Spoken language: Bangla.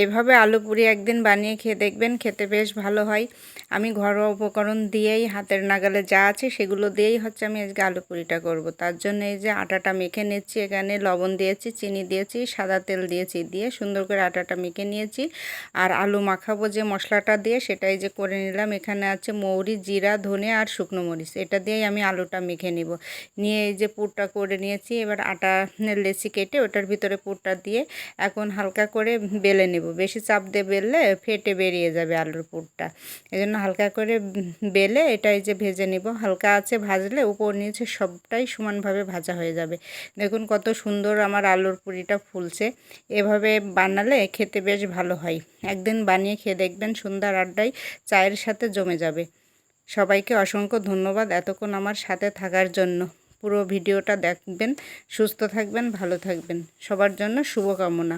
এইভাবে আলু পুরি একদিন বানিয়ে খেয়ে দেখবেন, খেতে বেশ ভালো হয়। আমি ঘরোয়া উপকরণ দিয়েই, হাতের নাগালে যা আছে সেগুলো দিয়েই হচ্ছে আমি আজকে আলু পুরিটা করব। তার জন্য এই যে আটাটা মেখে নিচ্ছি, এখানে লবণ দিয়েছি, চিনি দিয়েছি, সাদা তেল দিয়েছি, দিয়ে সুন্দর করে আটাটা মেখে নিয়েছি। আর আলু মাখাবো যে মশলাটা দিয়ে, সেটাই যে করে নিলাম। এখানে আছে মৌরি, জিরা, ধনে আর শুকনো মরিচ। এটা দিয়েই আমি আলুটা মেখে নিব। নিয়ে এই যে পুরটা করে নিয়েছি, এবার আটা লেচি কেটে ওটার ভিতরে পুরটা দিয়ে এখন হালকা করে বেলে নেব। বেশি চাপ দিয়ে বেললে ফেটে বেরিয়ে যাবে আলুর পুরটা। এই জন্য হালকা করে বেলে এটাই যে ভেজে নিব। হালকা আছে ভাজলে উপর নিচে সবটাই সমানভাবে ভাজা হয়ে যাবে। দেখুন কত সুন্দর আমার আলুর পুরিটা ফুলছে। এভাবে বানালে খেতে বেশ ভালো হয়। একদিন বানিয়ে খেয়ে দেখবেন সুন্দর আড্ডায় চায়ের সাথে জমে যাবে। সবাইকে অসংখ্য ধন্যবাদ এতক্ষণ আমার সাথে থাকার জন্য। পুরো ভিডিওটা দেখবেন, সুস্থ থাকবেন, ভালো থাকবেন। সবার জন্য শুভকামনা।